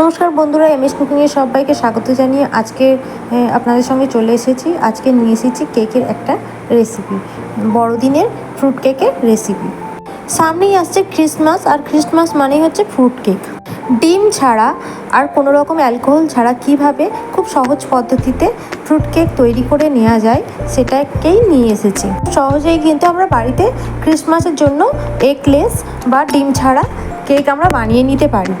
নমস্কার বন্ধুরা, M S কুকিংয়ে সবাইকে স্বাগত জানিয়ে আজকে আপনাদের সঙ্গে চলে এসেছি। আজকে নিয়ে এসেছি কেকের একটা রেসিপি বড়দিনের ফ্রুট কেকের রেসিপি সামনেই আসছে ক্রিসমাস আর ক্রিসমাস মানেই হচ্ছে ফ্রুট কেক ডিম ছাড়া আর কোনো রকম অ্যালকোহল ছাড়া কীভাবে খুব সহজ পদ্ধতিতে ফ্রুট কেক তৈরি করে নেওয়া যায়, সেটাকেই নিয়ে এসেছি। সহজেই কিন্তু আমরা বাড়িতে ক্রিসমাসের জন্য এগলেস বা ডিম ছাড়া কেক আমরা বানিয়ে নিতে পারি।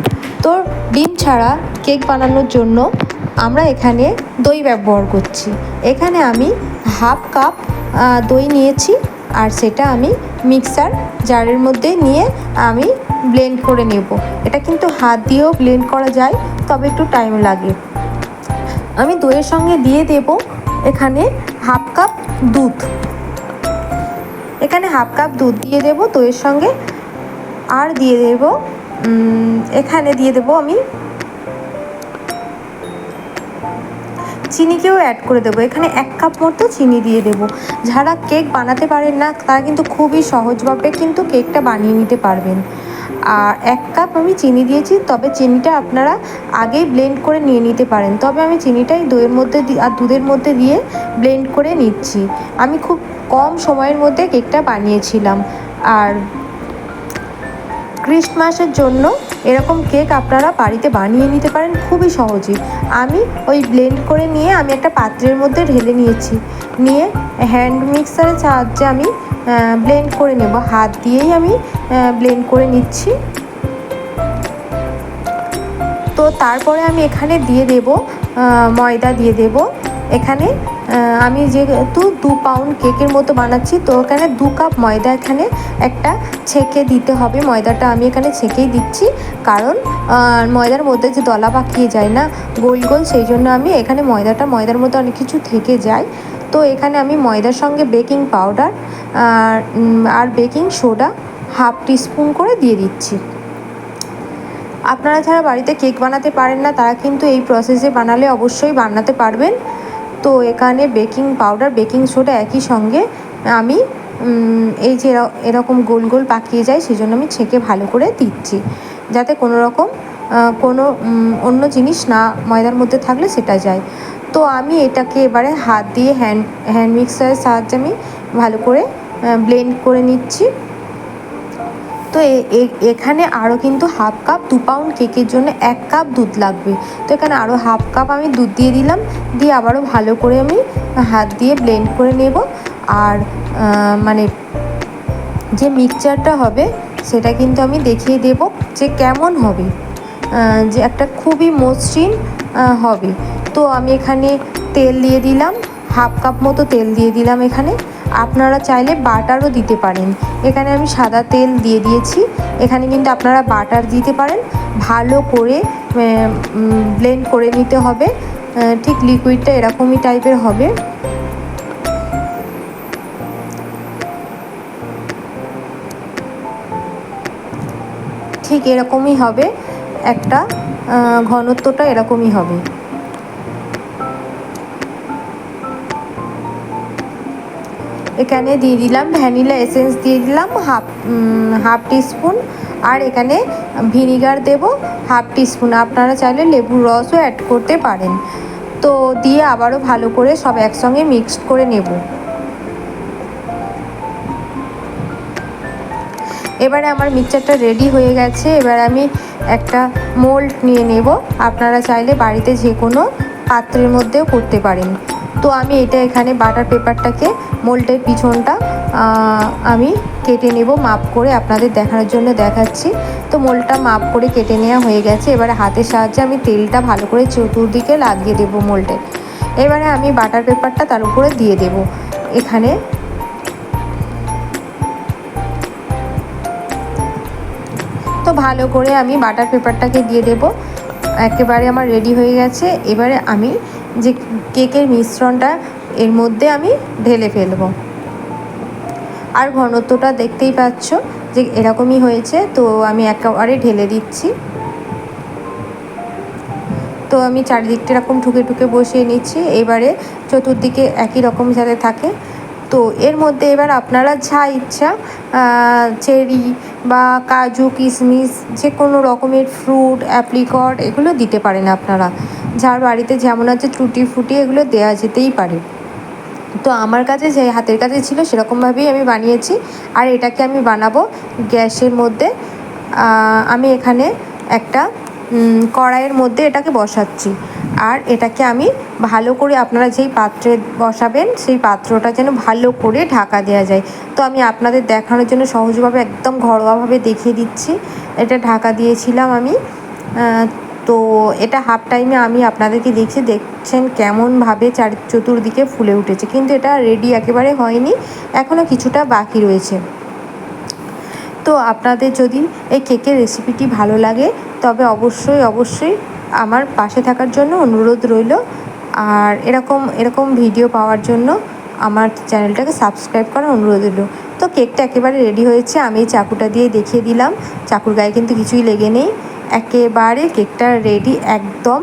তো ডিম ছাড়া কেক বানানোর জন্য আমরা এখানে দই ব্যবহার করছি। এখানে আমি হাফ কাপ দই নিয়েছি আর সেটা আমি মিক্সার জারের মধ্যে নিয়ে আমি ব্লেন্ড করে নেব। এটা কিন্তু হাত দিয়েও ব্লেন্ড করা যায়, তবে একটু টাইম লাগে। আমি দইয়ের সঙ্গে দিয়ে দেব এখানে হাফ কাপ দুধ। এখানে হাফ কাপ দুধ দিয়ে দেব, দইয়ের সঙ্গে। আর দিয়ে দেব এখানে দিয়ে দেব আমি। চিনিকেও অ্যাড করে দেবো। এখানে এক কাপ মতো চিনি দিয়ে দেবো। যারা কেক বানাতে পারেন না, তারা কিন্তু খুবই সহজভাবে কিন্তু কেকটা বানিয়ে নিতে পারবেন। আর এক কাপ আমি চিনি দিয়েছি, তবে চিনিটা আপনারা আগেই ব্লেন্ড করে নিয়ে নিতে পারেন। তবে আমি চিনিটাই দইয়ের মধ্যে আর দুধের মধ্যে দিয়ে ব্লেন্ড করে নিচ্ছি। আমি খুব কম সময়ের মধ্যে কেকটা বানিয়েছিলাম। আর ক্রিসমাসের জন্য এরকম কেক আপনারা বাড়িতে বানিয়ে নিতে পারেন খুবই সহজে আমি ওই ব্লেন্ড করে নিয়ে আমি একটা পাত্রের মধ্যে ঢেলে নিয়েছি। নিয়ে হ্যান্ড মিক্সারের সাহায্যে আমি ব্লেন্ড করে নেব। হাত দিয়েই আমি ব্লেন্ড করে নিচ্ছি। তো তারপরে আমি এখানে দিয়ে দেব ময়দা দিয়ে দেব। এখানে আমি যেহেতু দু পাউন্ড কেকের মতো বানাচ্ছি, তো এখানে দু কাপ ময়দা এখানে একটা ছেঁকে দিতে হবে। ময়দাটা আমি এখানে ছেঁকেই দিচ্ছি, কারণ ময়দার মধ্যে যে দলা পাকিয়ে যায় না, গোল গোল, সেই জন্য আমি এখানে ময়দাটা, ময়দার মধ্যে অনেক কিছু থেকে যায়। তো এখানে আমি ময়দার সঙ্গে বেকিং পাউডার আর আর বেকিং সোডা হাফ টিস্পুন করে দিয়ে দিচ্ছি। আপনারা যারা বাড়িতে কেক বানাতে পারেন না, তারা কিন্তু এই প্রসেসে বানালে অবশ্যই বানাতে পারবেন। তো এখানে বেকিং পাউডার, বেকিং সোডা একই সঙ্গে আমি এই যে এরকম গোল গোল পাকিয়ে যায় সেই জন্য আমি ছেঁকে ভালো করে দিচ্ছি। যাতে কোনো রকম কোনো অন্য জিনিস না, ময়দার মধ্যে থাকলে সেটা যায়। তো আমি এটাকে এবারে হাত দিয়ে হ্যান্ড হ্যান্ড মিক্সারের সাহায্যে আমি ভালো করে ব্লেন্ড করে নিচ্ছি। তো এখানে আরও কিন্তু হাফ কাপ দু পাউন্ড কেকের জন্য এক কাপ দুধ লাগবে। তো এখানে আরও হাফ কাপ আমি দুধ দিয়ে দিলাম। দিয়ে আবারও ভালো করে আমি হাত দিয়ে ব্লেন্ড করে নেব। আর মানে যে মিক্সচারটা হবে, সেটা কিন্তু আমি দেখিয়ে দেব যে কেমন হবে। যে একটা খুবই মসৃণ হবে। তো আমি এখানে তেল দিয়ে দিলাম হাফ কাপ মতো তেল দিয়ে দিলাম এখানে। আপনারা চাইলে বাটারও দিতে পারেন। এখানে আমি সাদা তেল দিয়ে দিয়েছি। এখানে কিন্তু আপনারা বাটার দিতে পারেন। ভালো করে ব্লেন্ড করে নিতে হবে। ঠিক লিকুইডটা এরকমই টাইপের হবে। ঠিক এরকমই হবে। একটা ঘনত্বটা এরকমই হবে। এখানে দিয়ে দিলাম ভ্যানিলা এসেন্স দিয়ে দিলাম হাফ হাফ টিস্পুন। আর এখানে ভিনিগার দেব হাফ টিস্পুন। আপনারা চাইলে লেবুর রসও অ্যাড করতে পারেন। তো দিয়ে আবারও ভালো করে সব একসঙ্গে মিক্সড করে নেব। এবারে আমার মিক্সচারটা রেডি হয়ে গেছে। এবার আমি একটা মোল্ড নিয়ে নেব। আপনারা চাইলে বাড়িতে যে কোনো পাত্রের মধ্যেও করতে পারেন। তো আমি এটা এখানে বাটার পেপারটাকে মোল্ডের পিছনটা আমি কেটে নেব, মাপ করে আপনাদের দেখানোর জন্য দেখাচ্ছি। তো মোলটা মাপ করে কেটে নেওয়া হয়ে গেছে। এবারে হাতের সাহায্যে আমি তেলটা ভালো করে চতুর্দিকে লাগিয়ে দেবো মোল্ডে এবারে আমি বাটার পেপারটা তার উপরে দিয়ে দেব। এখানে তো ভালো করে আমি বাটার পেপারটাকে দিয়ে দেব। একেবারে আমার রেডি হয়ে গেছে। এবারে আমি যে কেকের মিশ্রণটা এর মধ্যে আমি ঢেলে ফেলব। আর ঘনত্বটা দেখতেই পাচ্ছ যে এরকমই হয়েছে, তো আমি একেবারে ঢেলে দিচ্ছি। তো আমি চারিদিকটা এরকম ঠুকে ঠুকে বসিয়ে নিচ্ছি। এবারে চতুর্দিকে একই রকম যাতে থাকে এর মধ্যে এবার আপনারা যা ইচ্ছা চেরি বা কাজু, কিশমিশ যে কোনো রকমের ফ্রুট অ্যাপ্লিকট এগুলো দিতে পারেন আপনারা। যার বাড়িতে যেমন আছে টুটি ফুটি এগুলো দেওয়া যেতেই পারে। তো আমার কাছে যে হাতের কাছে ছিল সেরকমভাবেই আমি বানিয়েছি। আর এটাকে আমি বানাবো গ্যাসের মধ্যে। আমি এখানে একটা কড়াইয়ের মধ্যে এটাকে বসাচ্ছি। আর এটাকে আমি ভালো করে আপনারা যেই পাত্রে বসাবেন, সেই পাত্রটা যেন ভালো করে ঢাকা দেওয়া যায়। তো আমি আপনাদের দেখানোর জন্য সহজভাবে একদম ঘরোয়াভাবে দেখিয়ে দিচ্ছি। এটা ঢাকা দিয়েছিলাম আমি। তো এটা হাফ টাইমে আমি আপনাদেরকে দেখছি, দেখছেন কেমনভাবে চার, চতুর্দিকে ফুলে উঠেছে। কিন্তু এটা রেডি একেবারে হয়নি এখনও কিছুটা বাকি রয়েছে। তো আপনাদের যদি এই কেকের রেসিপিটি ভালো লাগে, তবে অবশ্যই অবশ্যই আমার পাশে থাকার জন্য অনুরোধ রইল। আর এরকম এরকম ভিডিও পাওয়ার জন্য আমার চ্যানেলটাকে সাবস্ক্রাইব করার অনুরোধ রইল। তো কেকটা একেবারে রেডি হয়েছে, আমি চাকুটা দিয়ে দেখিয়ে দিলাম। চাকুর গায়ে কিন্তু কিছুই লেগে নেই। একেবারে কেকটা রেডি একদম।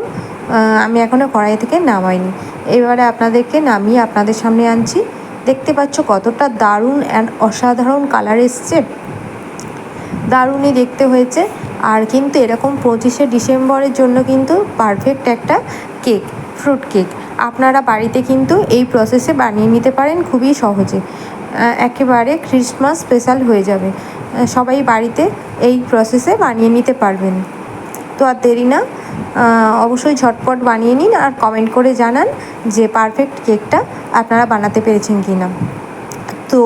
আমি এখনও কড়াই থেকে নামাইনি। এবারে আপনাদেরকে নামিয়ে আপনাদের সামনে আনছি। দেখতে পাচ্ছ কতটা দারুণ অ্যান্ড অসাধারণ কালার এসছে। দারুণই দেখতে হয়েছে। আর কিন্তু এরকম পঁচিশে ডিসেম্বরের জন্য কিন্তু পারফেক্ট একটা কেক ফ্রুট কেক আপনারা বাড়িতে কিন্তু এই প্রসেসে বানিয়ে নিতে পারেন, খুবই সহজে। একেবারে ক্রিসমাস স্পেশাল হয়ে যাবে। সবাই বাড়িতে এই প্রসেসে বানিয়ে নিতে পারবেন। তো আর দেরি না অবশ্যই ঝটপট বানিয়ে নিন আর কমেন্ট করে জানান যে পারফেক্ট কেকটা আপনারা বানাতে পেরেছেন কি না তো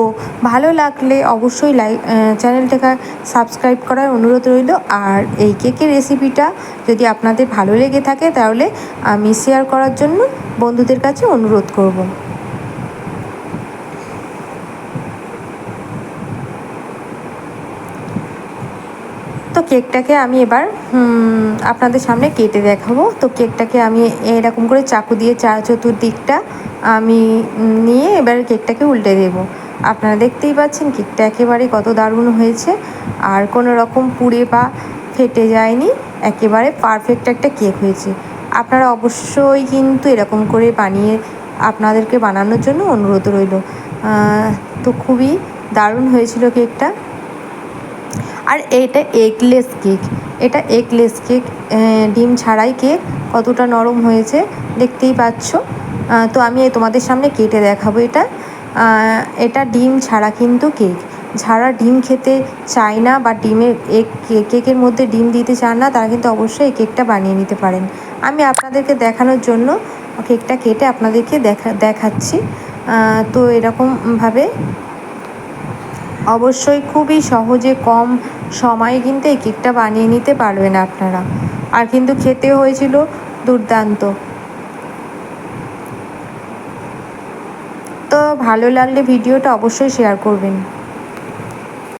ভালো লাগলে অবশ্যই লাইক চ্যানেলটাকে সাবস্ক্রাইব করার অনুরোধ রইল। আর এই কেকের রেসিপিটা যদি আপনাদের ভালো লেগে থাকে তাহলে আমি শেয়ার করার জন্য বন্ধুদের কাছে অনুরোধ করব। তো কেকটাকে আমি এবার আপনাদের সামনে কেটে দেখাবো। তো কেকটাকে আমি এরকম করে চাকু দিয়ে চা চতুর্দিকটা আমি নিয়ে এবার কেকটাকে উল্টে দেবো। আপনারা দেখতেই পাচ্ছেন কেকটা একেবারে কত দারুণ হয়েছে। আর কোনো রকম পুড়ে বা ফেটে যায়নি, একেবারে পারফেক্ট একটা কেক হয়েছে। আপনারা অবশ্যই কিন্তু এরকম করে বানিয়ে আপনাদেরকে বানানোর জন্য অনুরোধ রইল। তো খুবই দারুণ হয়েছিল কেকটা আর এটা এগলেস কেক এটা এগলেস কেক ডিম ছাড়াই কেক কতটা নরম হয়েছে, দেখতেই পাচ্ছ। তো আমি তোমাদের সামনে কেটে দেখাবো এটা। এটা ডিম, ছাড়া কিন্তু কেক। যারা ডিম খেতে চায় না বা ডিমের এক, কেকের মধ্যে ডিম দিতে চান না, তারা কিন্তু অবশ্যই এই কেকটা বানিয়ে নিতে পারেন। আমি আপনাদেরকে দেখানোর জন্য কেকটা কেটে আপনাদেরকে দেখা, দেখাচ্ছি। তো এরকমভাবে অবশ্যই খুবই সহজে কম সময়ে কিন্তু এই কেকটা বানিয়ে নিতে পারবেন আপনারা। আর কিন্তু খেতে হয়েছিল দুর্দান্ত তো ভালো লাগলে ভিডিওটা অবশ্যই শেয়ার করবেন।